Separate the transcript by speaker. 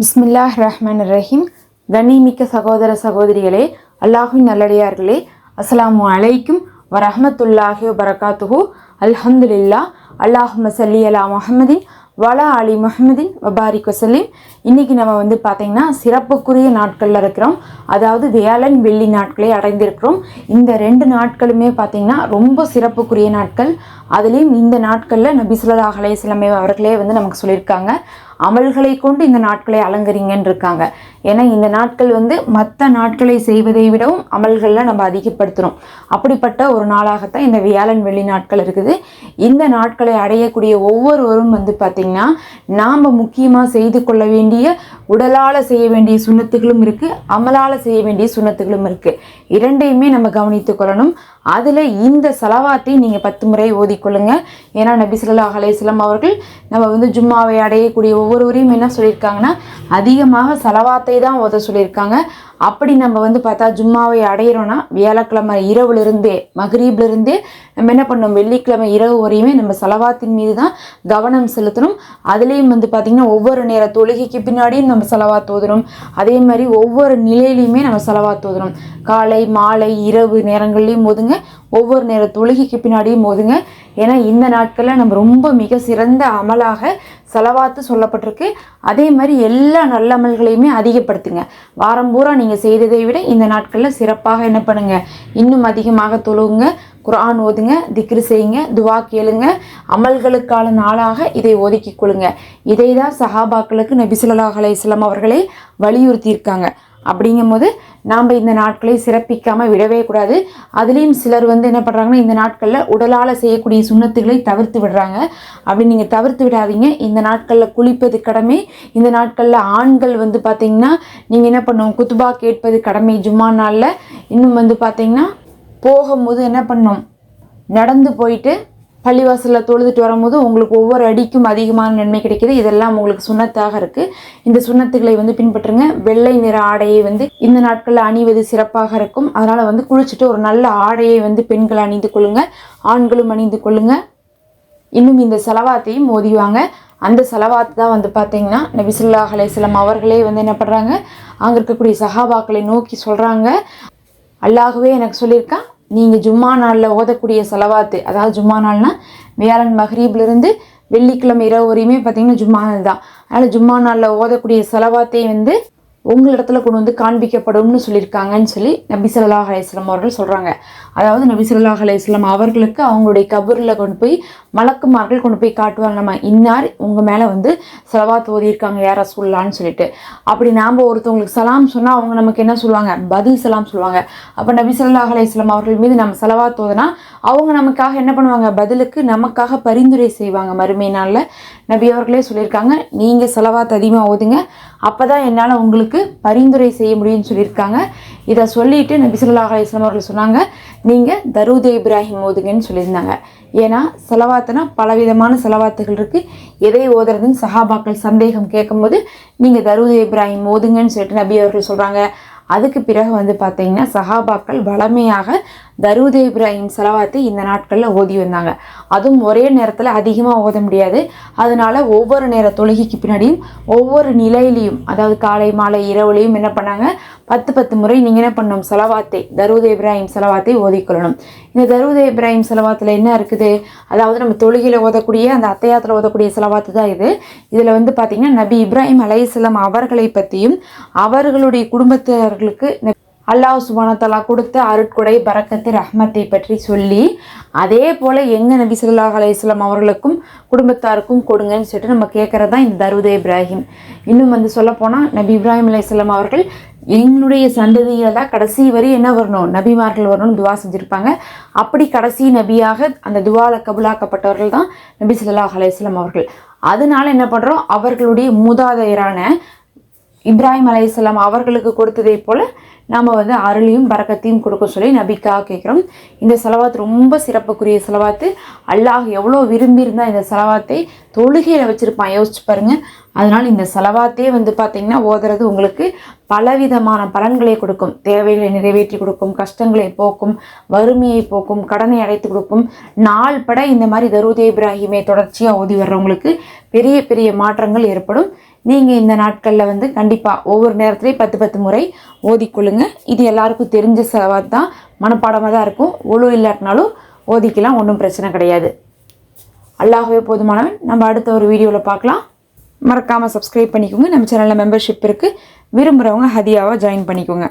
Speaker 1: பிஸ்மில்லாஹ் ரஹ்மான் ரஹீம் கண்ணிமிக்க சகோதர சகோதரிகளே அல்லாஹின் நல்லடியார்களே அஸ்ஸலாமு அலைக்கும் வரஹ்மத்துல்லாஹி வபரகாத்துஹு. அல்ஹம்துலில்லா அல்லாஹ் சல்லி அலா முஹமதின் வலா அலி முஹமதின் வபாரிக் வசல்லிம். இன்னைக்கு நம்ம வந்து பார்த்தீங்கன்னா சிறப்புக்குரிய நாட்களில் இருக்கிறோம். அதாவது வியாழன் வெள்ளி நாட்களை அடைந்திருக்கிறோம். இந்த ரெண்டு நாட்களுமே பார்த்தீங்கன்னா ரொம்ப சிறப்புக்குரிய நாட்கள். அதுலேயும் இந்த நாட்களில் நபிசுல்லா ஸல்லல்லாஹு அவர்களே வந்து நமக்கு சொல்லியிருக்காங்க. அமல்களை கொண்டு இந்த நாட்களை அலங்கரிங்கன்னு இருக்காங்க ஏன்னா இந்த நாட்கள் வந்து மற்ற நாட்களை செய்வதை விடவும் அமல்களில் நம்ம அதிகப்படுத்துகிறோம் அப்படிப்பட்ட ஒரு நாளாகத்தான் இந்த வியாழன் வெள்ளி நாட்கள் இருக்குது. இந்த நாட்களை அடையக்கூடிய ஒவ்வொருவரும் வந்து பார்த்திங்கன்னா நாம் முக்கியமாக செய்து கொள்ள வேண்டிய உடலால் செய்ய வேண்டிய சுண்ணத்துகளும் இருக்குது அமலால் செய்ய வேண்டிய சுண்ணத்துகளும் இருக்குது இரண்டையுமே நம்ம கவனித்து கொள்ளணும். அதில் இந்த செலவாத்தை நீங்கள் பத்து முறை ஓதிக்கொள்ளுங்க ஏன்னா நபி ஸல்லல்லாஹு அவர்கள் நம்ம வந்து ஜும்மாவை அடையக்கூடிய ஒவ்வொருவரையும் என்ன சொல்லியிருக்காங்கன்னா அதிகமாக செலவாத்தை தான் ஓத சொல்லியிருக்காங்க. அப்படி நம்ம வந்து பார்த்தா ஜும்மாவை அடையிறோன்னா வியாழக்கிழமை இரவுலேருந்தே மகரீப்லேருந்தே நம்ம என்ன பண்ணோம்? வெள்ளிக்கிழமை இரவு வரையுமே நம்ம செலவாத்தின் மீது தான் கவனம் செலுத்தணும். அதுலேயும் வந்து பார்த்திங்கன்னா ஒவ்வொரு நேர தொழுகைக்கு பின்னாடியும் நம்ம செலவா ஓதணும் அதே மாதிரி ஒவ்வொரு நிலையிலையுமே நம்ம செலவா ஓதணும் காலை மாலை இரவு நேரங்கள்லையும் போதுங்க ஒவ்வொரு நேர தொழுகைக்கு பின்னாடியும் போதுங்க ஏன்னா இந்த நாட்களில் நம்ம ரொம்ப மிக சிறந்த அமலாக செலவாத்து சொல்லப்பட்டிருக்கு. அதே மாதிரி எல்லா நல்ல அமல்களையுமே அதிகப்படுத்துங்க. வாரம் பூரா நீங்கள் செய்ததை விட இந்த நாட்களில் சிறப்பாக என்ன பண்ணுங்க? இன்னும் அதிகமாக தொழுவுங்க குரான் ஓதுங்க திக்ரு செய்யுங்க துவா கேளுங்க. அமல்களுக்கான நாளாக இதை ஒதுக்கி கொள்ளுங்க. இதை தான் சஹாபாக்களுக்கு நபிசுல்லா அலையம் அவர்களை அவர்களே வலியுறுத்தியிருக்காங்க. அப்படிங்கும்போது நாம் இந்த நாட்களை சிறப்பிக்காமல் விடவே கூடாது. அதுலேயும் சிலர் வந்து என்ன பண்ணுறாங்கன்னா இந்த நாட்களில் உடலால் செய்யக்கூடிய சுண்ணத்துகளை தவிர்த்து விடுறாங்க. அப்படி நீங்கள் தவிர்த்து விடாதீங்க. இந்த நாட்களில் குளிப்பது கடமை. இந்த நாட்களில் ஆண்கள் வந்து பார்த்திங்கன்னா நீங்கள் என்ன பண்ணுவோம் குத்துபா கேட்பது கடமை. ஜும்மா நாளில் இன்னும் வந்து பார்த்திங்கன்னா போகும்போது என்ன பண்ணோம் நடந்து போயிட்டு பள்ளிவாசலில் தொழுதுட்டு வரும்போது உங்களுக்கு ஒவ்வொரு அடிக்கும் அதிகமான நன்மை கிடைக்கிது. இதெல்லாம் உங்களுக்கு சுண்ணத்தாக இருக்குது இந்த சுண்ணத்துகளை வந்து பின்பற்றுங்க. வெள்ளை நிற ஆடையை வந்து இந்த நாட்களில் அணிவது சிறப்பாக இருக்கும். அதனால் வந்து குளிச்சுட்டு ஒரு நல்ல ஆடையை வந்து பெண்கள் அணிந்து கொள்ளுங்கள் ஆண்களும் அணிந்து கொள்ளுங்க. இன்னும் இந்த செலவாத்தையும் ஓதிவாங்க அந்த செலவாத்து தான் வந்து பார்த்தீங்கன்னா நபிசுல்லா ஸல்லல்லாஹு அவர்களே வந்து என்ன பண்ணுறாங்க அங்கே இருக்கக்கூடிய சஹாபாக்களை நோக்கி சொல்கிறாங்க அல்லாகவே எனக்கு சொல்லியிருக்கான் நீங்கள் ஜும்மா நாளில் ஓதக்கூடிய செலவாத்து அதாவது ஜும்மா நாள்னால் வியாழன் மஹரீப்லேருந்து வெள்ளிக்கிழமை இரவு வரையுமே பார்த்தீங்கன்னா ஜும்மா நாள் தான் அதனால் ஜும்மா நாளில் ஓதக்கூடிய செலவாத்தை வந்து உங்களிடத்துல கொண்டு வந்து காண்பிக்கப்படும்னு சொல்லியிருக்காங்கன்னு சொல்லி நபி ஸல்லல்லாஹு அலையம் அவர்கள் சொல்கிறாங்க அதாவது நபி ஸல்லல்லாஹு அலையம் அவர்களுக்கு அவங்களுடைய கபூரில் கொண்டு போய் மலக்குமார்கள் கொண்டு போய் காட்டுவாங்க. நம்ம இன்னார் உங்கள் மேலே வந்து செலவாத் ஓதியிருக்காங்க யார சொல்லலான்னு சொல்லிட்டு. அப்படி நாம் ஒருத்தவங்களுக்கு சலாம் சொன்னால் அவங்க நமக்கு என்ன சொல்லுவாங்க? பதில் சலாம் சொல்லுவாங்க. அப்போ நபி ஸல்லல்லாஹு அலையம் அவர்கள் மீது நம்ம செலவாத் ஓதுனா அவங்க நமக்காக என்ன பண்ணுவாங்க? பதிலுக்கு நமக்காக பரிந்துரை செய்வாங்க. மறுமை நாளில் நபி அவர்களே சொல்லியிருக்காங்க நீங்கள் செலவாத் அதிகமாக ஓதுங்க. அப்போ தான் என்னால் உங்களுக்கு பரிந்துரை செய்ய முடியும்னு சொல்லியிருக்காங்க. இதை சொல்லிட்டு நபிசுல்லாஹ் ஸல்லல்லாஹு அவர்கள் சொன்னாங்க நீங்கள் தருதே இப்ராஹிம் ஓதுங்கன்னு சொல்லியிருந்தாங்க. ஏன்னா செலவாத்துனா பலவிதமான செலவாத்துகள் இருக்குது எதை ஓதுறதுன்னு சஹாபாக்கள் சந்தேகம் கேட்கும்போது நீங்கள் தருதே இப்ராஹிம் ஓதுங்கன்னு சொல்லிட்டு நபி அவர்கள் சொல்கிறாங்க அதுக்கு பிறகு வந்து பார்த்தீங்கன்னா சஹாபாக்கள் வளமையாக தரூதே இப்ராஹிம் செலவாத்தை இந்த நாட்களில் ஓதி வந்தாங்க. அதுவும் ஒரே நேரத்தில் அதிகமாக ஓத முடியாது. அதனால ஒவ்வொரு நேர தொழுகைக்கு பின்னாடியும் ஒவ்வொரு நிலையிலையும் அதாவது காலை மாலை இரவுலையும் என்ன பண்ணாங்க? பத்து பத்து முறை நீங்கள் என்ன பண்ணணும்? செலவாத்தை தரூதே இப்ராஹிம் செலவாத்தை ஓதிக்கொள்ளணும் இந்த தரூதே இப்ராஹிம் செலவாத்தில் என்ன இருக்குது? அதாவது நம்ம தொழுகையில் ஓதக்கூடிய அந்த அத்தையாத்தில் ஓதக்கூடிய செலவாத்து தான் இது. இதில் வந்து பார்த்திங்கன்னா நபி இப்ராஹிம் அலைஹிஸ்ஸலாம் அவர்களை பற்றியும் அவர்களுடைய குடும்பத்தினர்களுக்கு அல்லாஹ் சுபானத்தலா கொடுத்த அருட்கொடை பறக்கத்து ரஹ்மத்தை பற்றி சொல்லி அதே போல் எங்கள் நபி சொல்லாஹ் அலையம் அவர்களுக்கும் குடும்பத்தாருக்கும் கொடுங்கன்னு சொல்லிட்டு நம்ம கேட்குறது தான் இந்த தருவதே இப்ராஹிம். இன்னும் வந்து சொல்லப்போனால் நபி இப்ராஹிம் அலையம் அவர்கள் எங்களுடைய சந்ததியில் தான் கடைசி வரி என்ன வரணும் நபிமார்கள் வரணும்னு துவா செஞ்சுருப்பாங்க. அப்படி கடைசி நபியாக அந்த துவால கபுலாக்கப்பட்டவர்கள் தான் நபி சொல்லாஹ் அலையம் அவர்கள். அதனால என்ன பண்ணுறோம் அவர்களுடைய மூதாதையரான இப்ராஹிம் அலையம் அவர்களுக்கு கொடுத்ததை போல் நாம் வந்து அருளையும் பறக்கத்தையும் கொடுக்க சொல்லி நபிக்காக கேட்குறோம். இந்த செலவாத்து ரொம்ப சிறப்புக்குரிய செலவாத்து. அல்லாஹ் எவ்வளோ விரும்பியிருந்தா இந்த செலவாத்தை தொழுகையில் வச்சுருப்பான். யோசிச்சு பாருங்கள் அதனால் இந்த செலவாத்தே வந்து பார்த்திங்கன்னா ஓதுறது உங்களுக்கு பலவிதமான பலன்களை கொடுக்கும். தேவைகளை நிறைவேற்றி கொடுக்கும் கஷ்டங்களை போக்கும் வறுமையை போக்கும் கடனை அடைத்து கொடுக்கும். நாள் பட இந்த மாதிரி தருதே இப்ராஹிமே தொடர்ச்சியாக ஓதி வர்றவங்களுக்கு பெரிய பெரிய மாற்றங்கள் ஏற்படும். நீங்கள் இந்த நாட்களில் வந்து கண்டிப்பாக ஒவ்வொரு நேரத்துலேயும் பத்து பத்து முறை ஓதிக்கொள்ளுங்க. இது எல்லாருக்கும் தெரிஞ்ச சவாத் தான். மனப்பாடமாக தான் இருக்கும். ஒழு இல்லாட்டினாலும் ஓதிக்கலாம் ஒன்றும் பிரச்சனை கிடையாது. அல்லாகவே போதுமானவன். நம்ம அடுத்த ஒரு வீடியோவில் பார்க்கலாம். மறக்காமல் சப்ஸ்கிரைப் பண்ணிக்கோங்க. நம்ம சேனலில் மெம்பர்ஷிப் இருக்குது விரும்புகிறவங்க ஹதியாவாக ஜாயின் பண்ணிக்கோங்க.